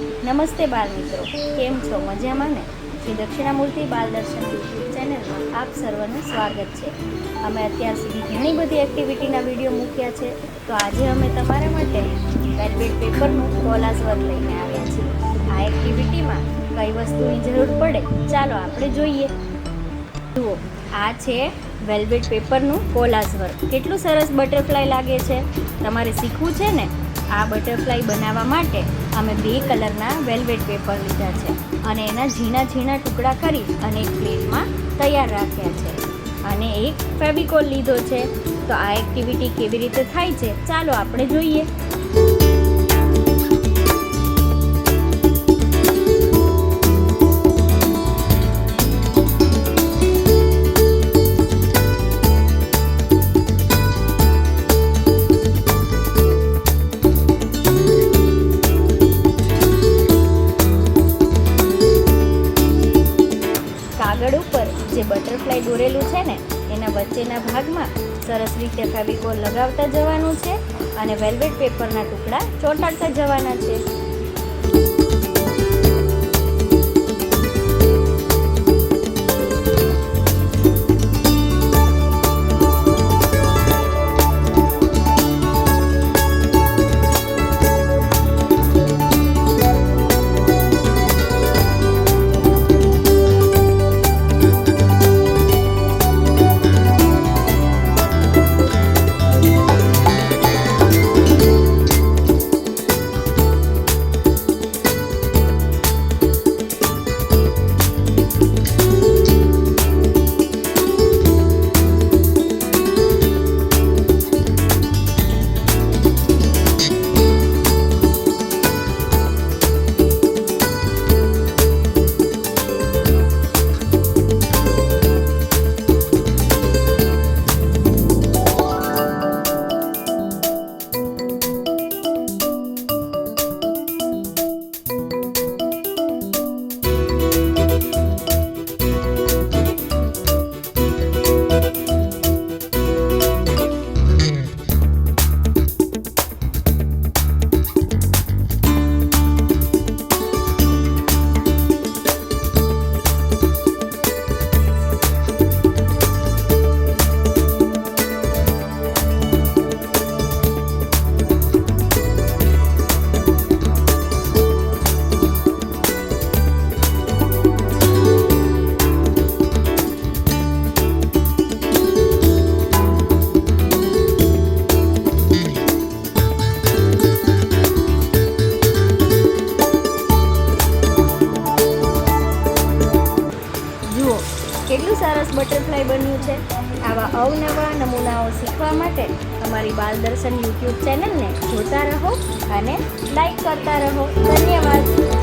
નમસ્તે બાળ મિત્રો. કેમ છો? મજામાં ને? શ્રી દક્ષિણામૂર્તિ બાલ દર્શન યુટ્યુબ ચેનલમાં આપ સર્વનું સ્વાગત છે. અમે અત્યાર સુધી ઘણી બધી એક્ટિવિટીના વીડિયો મૂક્યા છે. તો આજે અમે તમારા માટે વેલ્વેટ પેપરનું કોલાસ વર્ક લઈને આવ્યા છીએ. આ એક્ટિવિટીમાં કઈ વસ્તુની જરૂર પડે? ચાલો આપણે જોઈએ. જુઓ, આ છે વેલ્વેટ પેપરનું કોલાસ વર્ક કેટલું સરસ બટરફ્લાય લાગે છે? તમારે શીખવું છે ને? આ બટરફ્લાય બનાવવા માટે અમે બે કલરના વેલ્વેટ પેપર લીધા છે અને એના ઝીણા ઝીણા ટુકડા કરી અને એક પ્લેટમાં તૈયાર રાખ્યા છે. અને એક ફેવિકોલ લીધો છે. તો આ એક્ટિવિટી કેવી રીતે થાય છે? ચાલો આપણે જોઈએ. કાગળ ઉપર જે બટરફ્લાય દોરેલું છે ને, એના વચ્ચેના ભાગમાં સરસ રીતે ફેવિકોલ લગાવતા જવાનું છે અને વેલ્વેટ પેપરના ટુકડા ચોંટાડતા જવાના છે. કેટલું સરસ બટરફ્લાય બન્યું છે. આવા અવનવા નમૂનાઓ શીખવા માટે અમારી બાલદર્શન યુટ્યુબ ચેનલને જોતા રહો અને લાઈક કરતા રહો. ધન્યવાદ.